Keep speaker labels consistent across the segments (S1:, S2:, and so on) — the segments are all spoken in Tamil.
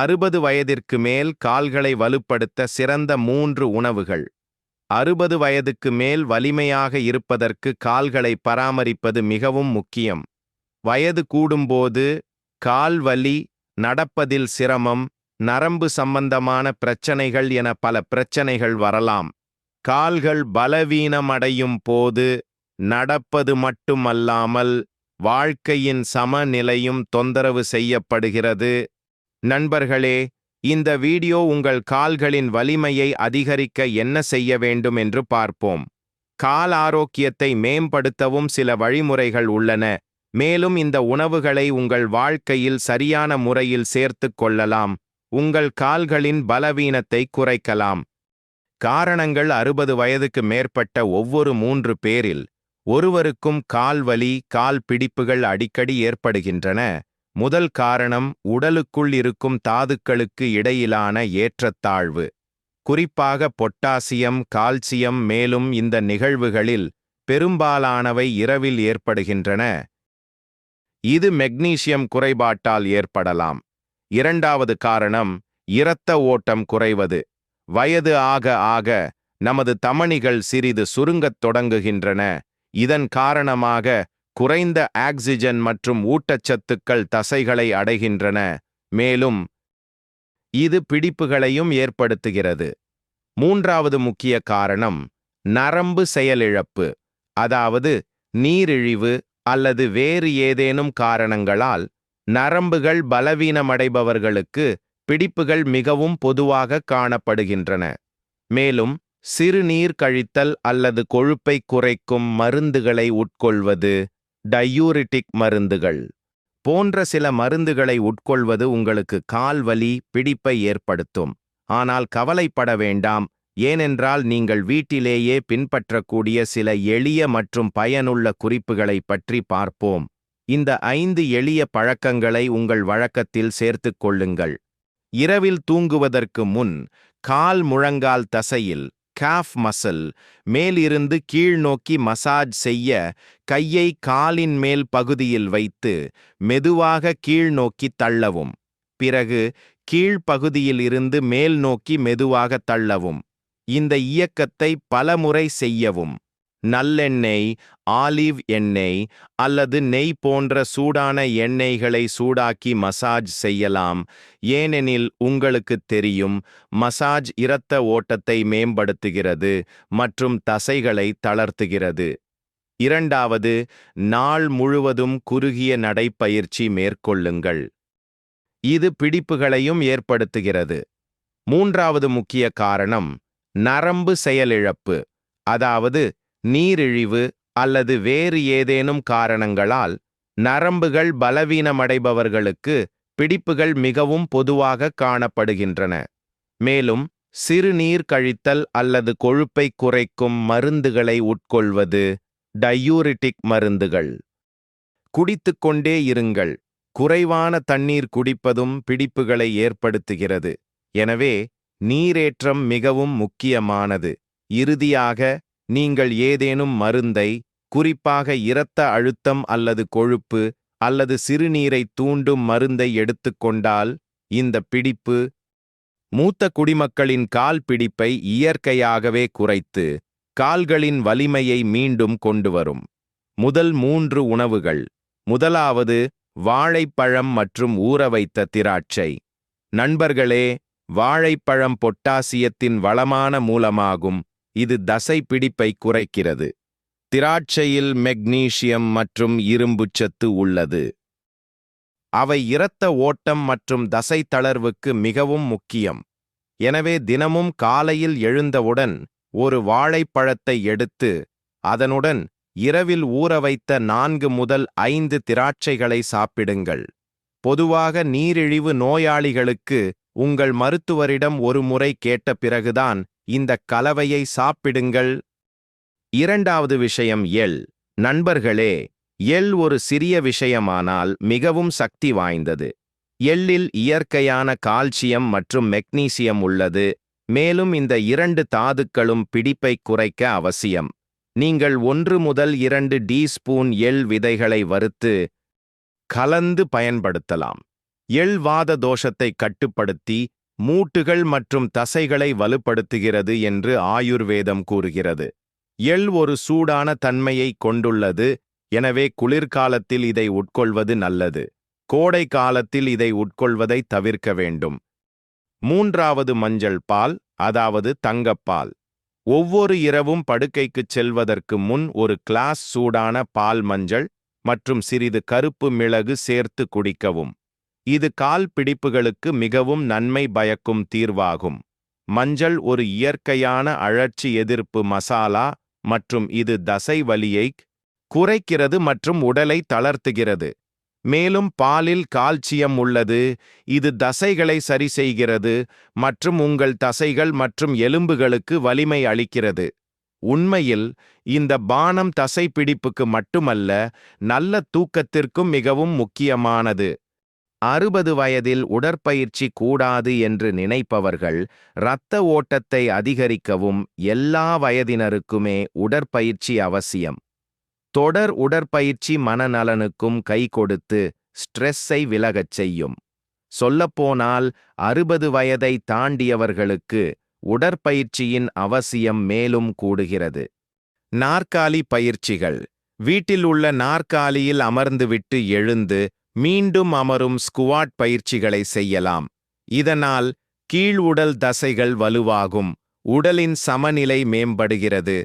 S1: அறுபது வயதிற்கு மேல் கால்களை வலுப்படுத்த சிறந்த மூன்று உணவுகள். அறுபது வயதுக்கு மேல் வலிமையாக இருப்பதற்கு கால்களை பராமரிப்பது மிகவும் முக்கியம். வயது கூடும்போது கால் வலி நடப்பதில் சிரமம் நரம்பு சம்பந்தமான பிரச்சனைகள் என பல பிரச்சனைகள் வரலாம். கால்கள் பலவீனமடையும் போது நடப்பது மட்டுமல்லாமல் வாழ்க்கையின் சமநிலையும் தொந்தரவு செய்யப்படுகிறது. நண்பர்களே இந்த வீடியோ உங்கள் கால்களின் வலிமையை அதிகரிக்க என்ன செய்ய வேண்டும் என்று பார்ப்போம். கால் ஆரோக்கியத்தை மேம்படுத்தவும் சில வழிமுறைகள் உள்ளன. மேலும் இந்த உணவுகளை உங்கள் வாழ்க்கையில் சரியான முறையில் சேர்த்துக் கொள்ளலாம். உங்கள் கால்களின் பலவீனத்தை குறைக்கலாம். காரணங்கள் அறுபது வயதுக்கு மேற்பட்ட ஒவ்வொரு மூன்று பேரில் ஒருவருக்கும் கால்வலி கால் பிடிப்புகள் அடிக்கடி ஏற்படுகின்றன. முதல் காரணம் உடலுக்குள் இருக்கும் தாதுக்களுக்கு இடையிலான ஏற்றத்தாழ்வு. குறிப்பாக பொட்டாசியம் கால்சியம் மேலும் இந்த நிகழ்வுகளில் பெரும்பாலானவை இரவில் ஏற்படுகின்றன. இது மெக்னீசியம் குறைபாட்டால் ஏற்படலாம். இரண்டாவது காரணம் இரத்த ஓட்டம் குறைவது. வயது ஆக ஆக நமது தமணிகள் சிறிது சுருங்கத் தொடங்குகின்றன. இதன் காரணமாக குறைந்த ஆக்சிஜன் மற்றும் ஊட்டச்சத்துக்கள் தசைகளை அடைகின்றன மேலும் இது பிடிப்புகளையும் ஏற்படுத்துகிறது. மூன்றாவது முக்கிய காரணம் நரம்பு செயலிழப்பு அதாவது நீரிழிவு அல்லது வேறு ஏதேனும் காரணங்களால் நரம்புகள் பலவீனமடைபவர்களுக்கு பிடிப்புகள் மிகவும் பொதுவாக காணப்படுகின்றன. மேலும் சிறுநீர் கழித்தல் அல்லது கொழுப்பை குறைக்கும் மருந்துகளை உட்கொள்வது டயூரிட்டிக் மருந்துகள். போன்ற சில மருந்துகளை உட்கொள்வது உங்களுக்கு கால்வலி பிடிப்பை ஏற்படுத்தும். ஆனால் கவலைப்பட வேண்டாம். ஏனென்றால் நீங்கள் வீட்டிலேயே பின்பற்றக்கூடிய சில எளிய மற்றும் பயனுள்ள குறிப்புகளை பற்றி பார்ப்போம். இந்த ஐந்து எளிய பழக்கங்களை உங்கள் வழக்கத்தில் சேர்த்துக் கொள்ளுங்கள். இரவில் தூங்குவதற்கு முன் கால் முழங்கால் தசையில் காஃப் மசில் மேலிருந்து கீழ்நோக்கி மசாஜ் செய்ய கையை காலின் மேல் பகுதியில் வைத்து மெதுவாக கீழ்நோக்கி தள்ளவும். பிறகு கீழ்ப்பகுதியில் இருந்து மேல் நோக்கி மெதுவாக தள்ளவும். இந்த இயக்கத்தை பலமுறை செய்யவும். நல்லெண்ணெய் ஆலிவ் எண்ணெய் அல்லது நெய் போன்ற சூடான எண்ணெய்களை சூடாக்கி மசாஜ் செய்யலாம். ஏனெனில் உங்களுக்குத் தெரியும் மசாஜ் இரத்த ஓட்டத்தை மேம்படுத்துகிறது மற்றும் தசைகளை தளர்த்துகிறது. இரண்டாவது நாள் முழுவதும் குறுகிய நடைப்பயிற்சி மேற்கொள்ளுங்கள். இது பிடிப்புகளையும் ஏற்படுத்துகிறது. மூன்றாவது முக்கிய காரணம் நரம்பு செயலிழப்பு. அதாவது நீரிழிவு அல்லது வேறு ஏதேனும் காரணங்களால் நரம்புகள் பலவீனமடைபவர்களுக்கு பிடிப்புகள் மிகவும் பொதுவாக காணப்படுகின்றன. மேலும் சிறுநீர் கழித்தல் அல்லது கொழுப்பை குறைக்கும் மருந்துகளை உட்கொள்வது டயூரிட்டிக் மருந்துகள். குடித்துக்கொண்டே இருங்கள். குறைவான தண்ணீர் குடிப்பதும் பிடிப்புகளை ஏற்படுத்துகிறது. எனவே நீரேற்றம் மிகவும் முக்கியமானது. இறுதியாக நீங்கள் ஏதேனும் மருந்தை குறிப்பாக இரத்த அழுத்தம் அல்லது கொழுப்பு அல்லது சிறுநீரை தூண்டும் மருந்தை எடுத்துக்கொண்டால் இந்த பிடிப்பு மூத்த குடிமக்களின் கால் பிடிப்பை இயற்கையாகவே குறைத்து கால்களின் வலிமையை மீண்டும் கொண்டு வரும். முதல் மூன்று உணவுகள். முதலாவது வாழைப்பழம் மற்றும் ஊற வைத்த திராட்சை. நண்பர்களே வாழைப்பழம் பொட்டாசியத்தின் வளமான மூலமாகும். இது தசை பிடிப்பை குறைக்கிறது. திராட்சையில் மெக்னீசியம் மற்றும் இரும்புச்சத்து உள்ளது. அவை இரத்த ஓட்டம் மற்றும் தசை தளர்வுக்கு மிகவும் முக்கியம். எனவே தினமும் காலையில் எழுந்தவுடன் ஒரு வாழைப்பழத்தை எடுத்து அதனுடன் இரவில் ஊற வைத்த நான்கு முதல் ஐந்து திராட்சைகளை சாப்பிடுங்கள். பொதுவாக நீரிழிவு நோயாளிகளுக்கு உங்கள் மருத்துவரிடம் ஒரு முறை கேட்ட பிறகுதான் இந்த கலவையை சாப்பிடுங்கள். இரண்டாவது விஷயம் எள். நண்பர்களே எள் ஒரு சிறிய விஷயமானால் மிகவும் சக்தி வாய்ந்தது. எள்ளில் இயற்கையான கால்சியம் மற்றும் மெக்னீசியம் உள்ளது. மேலும் இந்த இரண்டு தாதுக்களும் பிடிப்பை குறைக்க அவசியம். நீங்கள் ஒன்று முதல் இரண்டு டீஸ்பூன் எள் விதைகளை வறுத்து கலந்து பயன்படுத்தலாம். எள் வாத தோஷத்தை கட்டுப்படுத்தி மூட்டுகள் மற்றும் தசைகளை வலுப்படுத்துகிறது என்று ஆயுர்வேதம் கூறுகிறது. எள் ஒரு சூடான தன்மையை கொண்டுள்ளது எனவே குளிர்காலத்தில் இதை உட்கொள்வது நல்லது. கோடை காலத்தில் இதை உட்கொள்வதை தவிர்க்க வேண்டும். மூன்றாவது மஞ்சள் பால் அதாவது தங்கப்பால். ஒவ்வொரு இரவும் படுக்கைக்குச் செல்வதற்கு முன் ஒரு கிளாஸ் சூடான பால் மஞ்சள் மற்றும் சிறிது கருப்பு மிளகு சேர்த்து குடிக்கவும். இது கால் பிடிப்புகளுக்கு மிகவும் நன்மை பயக்கும் தீர்வாகும். மஞ்சள் ஒரு இயற்கையான அழற்சி எதிர்ப்பு மசாலா மற்றும் இது தசை வலியை குறைக்கிறது மற்றும் உடலை தளர்த்துகிறது. மேலும் பாலில் கால்சியம் உள்ளது இது தசைகளை சரி செய்கிறது மற்றும் உங்கள் தசைகள் மற்றும் எலும்புகளுக்கு வலிமை அளிக்கிறது. உண்மையில் இந்த பானம் தசைப்பிடிப்புக்கு மட்டுமல்ல நல்ல தூக்கத்திற்கும் மிகவும் முக்கியமானது. அறுபது வயதில் உடற்பயிற்சி கூடாது என்று நினைப்பவர்கள் இரத்த ஓட்டத்தை அதிகரிக்கவும் எல்லா வயதினருக்குமே உடற்பயிற்சி அவசியம். தொடர் உடற்பயிற்சி மனநலனுக்கும் கை கொடுத்து ஸ்ட்ரெஸ்ஸை விலகச் செய்யும். சொல்லப்போனால் அறுபது வயதை தாண்டியவர்களுக்கு உடற்பயிற்சியின் அவசியம் மேலும் கூடுகிறது. நாற்காலி பயிற்சிகள். வீட்டில் உள்ள நாற்காலியில் அமர்ந்துவிட்டு எழுந்து மீண்டும் அமரும் ஸ்குவாட் பயிற்சிகளை செய்யலாம். இதனால் கீழ் உடல் தசைகள் வலுவாகும் உடலின் சமநிலை மேம்படுகிறது.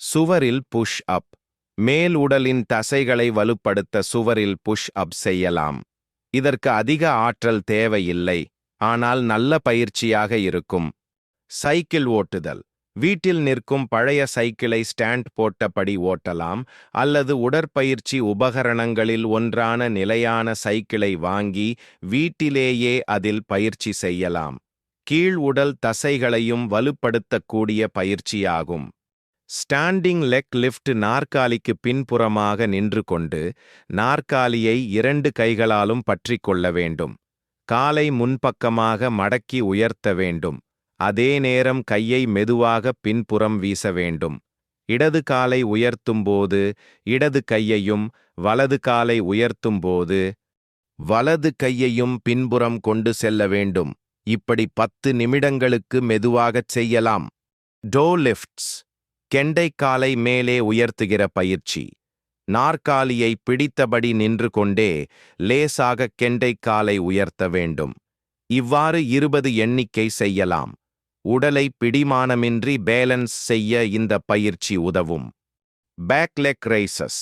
S1: சுவரில் புஷ் அப் மேல் உடலின் தசைகளை வலுப்படுத்த சுவரில் புஷ் அப் செய்யலாம். இதற்கு அதிக ஆற்றல் தேவையில்லை ஆனால் நல்ல பயிற்சியாக இருக்கும். சைக்கிள் ஓட்டுதல். வீட்டில் நிற்கும் பழைய சைக்கிளை ஸ்டாண்ட் போட்டபடி ஓட்டலாம் அல்லது உடற்பயிற்சி உபகரணங்களில் ஒன்றான நிலையான சைக்கிளை வாங்கி வீட்டிலேயே அதில் பயிற்சி செய்யலாம். கீழ் உடல் தசைகளையும் வலுப்படுத்தக்கூடிய பயிற்சியாகும். ஸ்டாண்டிங் லெக் லிஃப்ட் நாற்காலிக்கு பின்புறமாக நின்று கொண்டு நாற்காலியை இரண்டு கைகளாலும் பற்றிக்கொள்ள வேண்டும். காலை முன்பக்கமாக மடக்கி உயர்த்த வேண்டும். அதே நேரம் கையை மெதுவாக பின்புறம் வீச வேண்டும். இடது காலை உயர்த்தும்போது இடது கையையும் வலது காலை உயர்த்தும்போது வலது கையையும் பின்புறம் கொண்டு செல்ல வேண்டும். இப்படி பத்து நிமிடங்களுக்கு மெதுவாகச் செய்யலாம். To lifts. கெண்டைக்காலை மேலே உயர்த்துகிற பயிற்சி. நாற்காலியை பிடித்தபடி நின்று கொண்டே லேசாக கெண்டைக்காலை உயர்த்த வேண்டும். இவ்வாறு இருபது எண்ணிக்கை செய்யலாம். உடலை பிடிமானமின்றி பேலன்ஸ் செய்ய இந்த பயிற்சி உதவும். Back leg raises.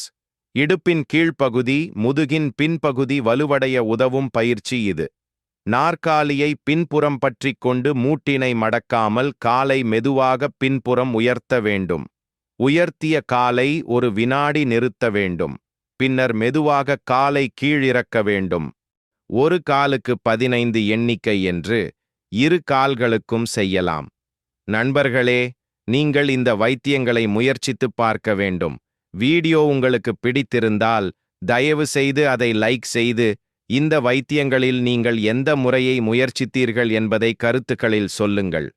S1: இடுப்பின் கீழ்ப்பகுதி முதுகின் பின்பகுதி வலுவடைய உதவும் பயிற்சி இது. நாற்காலியை பின்புறம் பற்றிக் கொண்டு மூட்டினை மடக்காமல் காலை மெதுவாக பின்புறம் உயர்த்த வேண்டும். உயர்த்திய காலை ஒரு வினாடி நிறுத்த வேண்டும். பின்னர் மெதுவாக காலை கீழிறக்க வேண்டும். ஒரு காலுக்கு பதினைந்து எண்ணிக்கை என்று இரு கால்களுக்கும் செய்யலாம். நண்பர்களே நீங்கள் இந்த வைத்தியங்களை முயற்சித்துப் பார்க்க வேண்டும். வீடியோ உங்களுக்கு பிடித்திருந்தால் தயவு செய்து அதை லைக் செய்து இந்த வைத்தியங்களில் நீங்கள் எந்த முறையை முயற்சித்தீர்கள் என்பதை கருத்துக்களில் சொல்லுங்கள்.